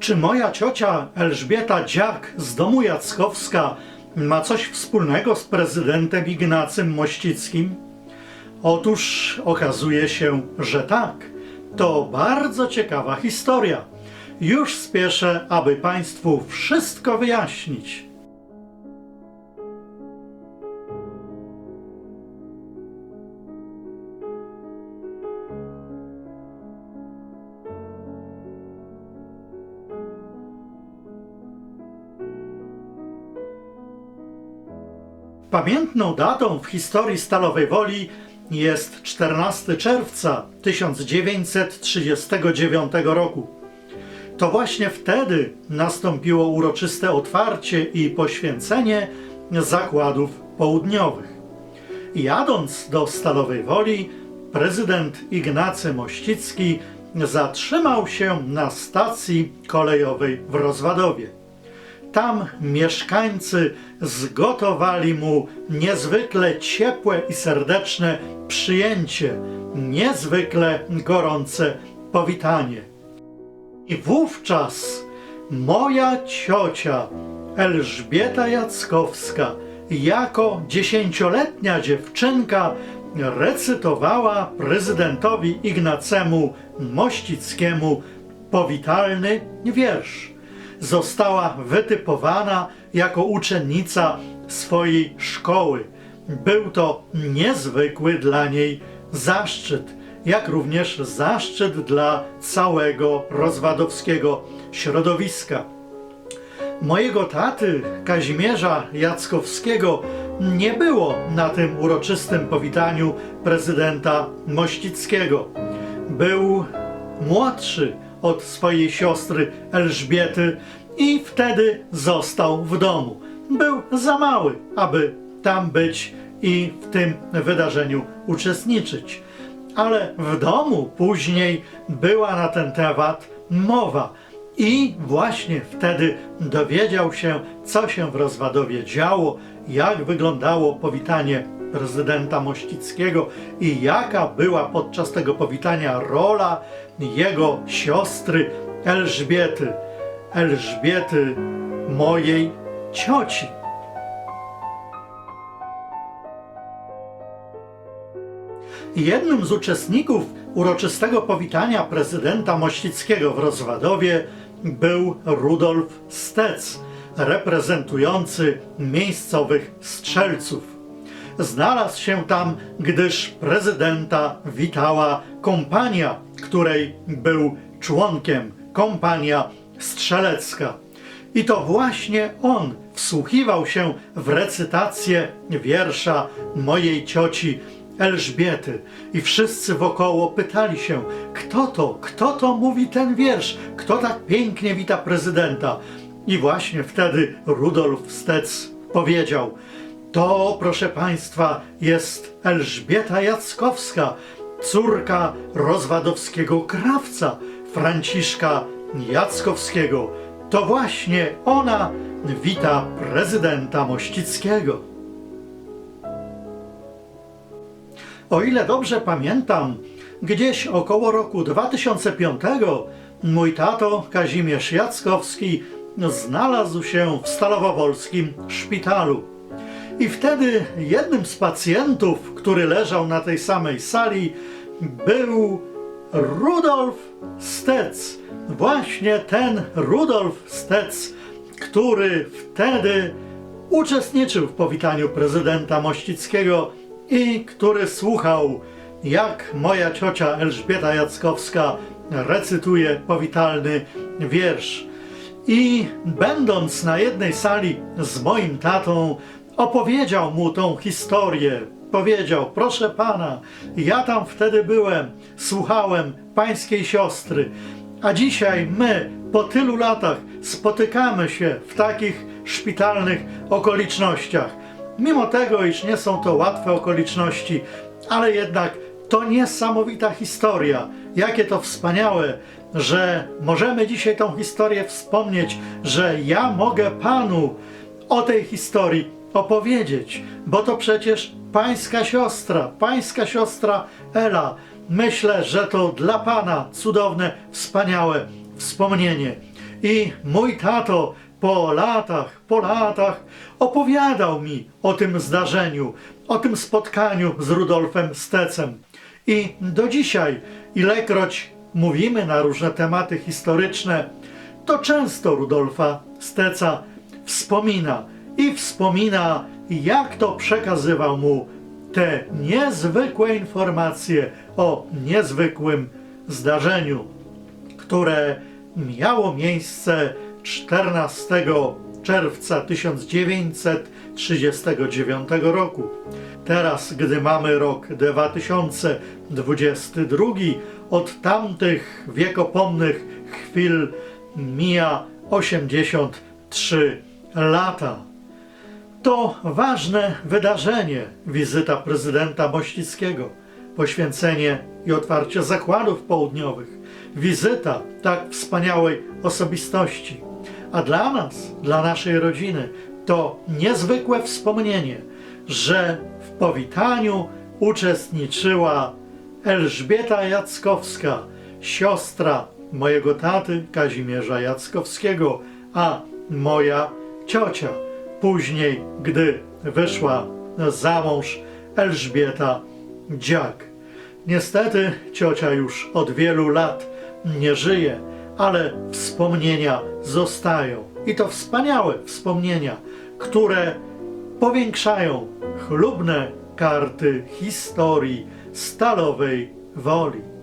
Czy moja ciocia Elżbieta Dziak z domu Jackowska ma coś wspólnego z prezydentem Ignacym Mościckim? Otóż okazuje się, że tak. To bardzo ciekawa historia. Już spieszę, aby Państwu wszystko wyjaśnić. Pamiętną datą w historii Stalowej Woli jest 14 czerwca 1939 roku. To właśnie wtedy nastąpiło uroczyste otwarcie i poświęcenie zakładów południowych. Jadąc do Stalowej Woli, prezydent Ignacy Mościcki zatrzymał się na stacji kolejowej w Rozwadowie. Tam mieszkańcy zgotowali mu niezwykle ciepłe i serdeczne przyjęcie, niezwykle gorące powitanie. I wówczas moja ciocia Elżbieta Jackowska jako dziesięcioletnia dziewczynka recytowała prezydentowi Ignacemu Mościckiemu powitalny wiersz. Została wytypowana jako uczennica swojej szkoły. Był to niezwykły dla niej zaszczyt jak również zaszczyt dla całego rozwadowskiego środowiska. Mojego taty, Kazimierza Jackowskiego, nie było na tym uroczystym powitaniu prezydenta Mościckiego. Był młodszy od swojej siostry Elżbiety i wtedy został w domu. Był za mały, aby tam być i w tym wydarzeniu uczestniczyć ale w domu później była na ten temat mowa. I właśnie wtedy dowiedział się, co się w Rozwadowie działo, jak wyglądało powitanie prezydenta Mościckiego i jaka była podczas tego powitania rola jego siostry Elżbiety, Elżbiety mojej cioci. Jednym z uczestników uroczystego powitania prezydenta Mościckiego w Rozwadowie był Rudolf Stec, reprezentujący miejscowych strzelców. Znalazł się tam, gdyż prezydenta witała kompania, której był członkiem, kompania strzelecka. I to właśnie on wsłuchiwał się w recytację wiersza mojej cioci Elżbiety i wszyscy wokoło pytali się, kto to, kto to mówi ten wiersz, kto tak pięknie wita prezydenta. I właśnie wtedy Rudolf Stec powiedział, to proszę Państwa jest Elżbieta Jackowska, córka rozwadowskiego krawca Franciszka Jackowskiego. To właśnie ona wita prezydenta Mościckiego. O ile dobrze pamiętam, gdzieś około roku 2005 mój tato Kazimierz Jackowski znalazł się w Stalowowolskim szpitalu. I wtedy jednym z pacjentów, który leżał na tej samej sali, był Rudolf Stec. Właśnie ten Rudolf Stec, który wtedy uczestniczył w powitaniu prezydenta Mościckiego i który słuchał, jak moja ciocia Elżbieta Jackowska recytuje powitalny wiersz. I będąc na jednej sali z moim tatą, opowiedział mu tą historię. Powiedział: Proszę pana, ja tam wtedy byłem, słuchałem pańskiej siostry, a dzisiaj my po tylu latach spotykamy się w takich szpitalnych okolicznościach. Mimo tego, iż nie są to łatwe okoliczności, ale jednak to niesamowita historia. Jakie to wspaniałe, że możemy dzisiaj tą historię wspomnieć, że ja mogę Panu o tej historii opowiedzieć, bo to przecież pańska siostra, pańska siostra Ela. Myślę, że to dla Pana cudowne, wspaniałe wspomnienie. I mój tato po latach, po latach opowiadał mi o tym zdarzeniu, o tym spotkaniu z Rudolfem Stecem. I do dzisiaj, ilekroć mówimy na różne tematy historyczne, to często Rudolfa Steca wspomina i wspomina, jak to przekazywał mu te niezwykłe informacje o niezwykłym zdarzeniu, które miało miejsce 14 czerwca 1939 roku. Teraz, gdy mamy rok 2022, od tamtych wiekopomnych chwil mija 83 lata. To ważne wydarzenie, wizyta prezydenta Mościckiego, poświęcenie i otwarcie zakładów południowych, wizyta tak wspaniałej osobistości. A dla nas, dla naszej rodziny, to niezwykłe wspomnienie, że w powitaniu uczestniczyła Elżbieta Jackowska, siostra mojego taty Kazimierza Jackowskiego, a moja ciocia. Później, gdy wyszła za mąż Elżbieta Dziak. Niestety ciocia już od wielu lat nie żyje, ale wspomnienia zostają. I to wspaniałe wspomnienia, które powiększają chlubne karty historii stalowej woli.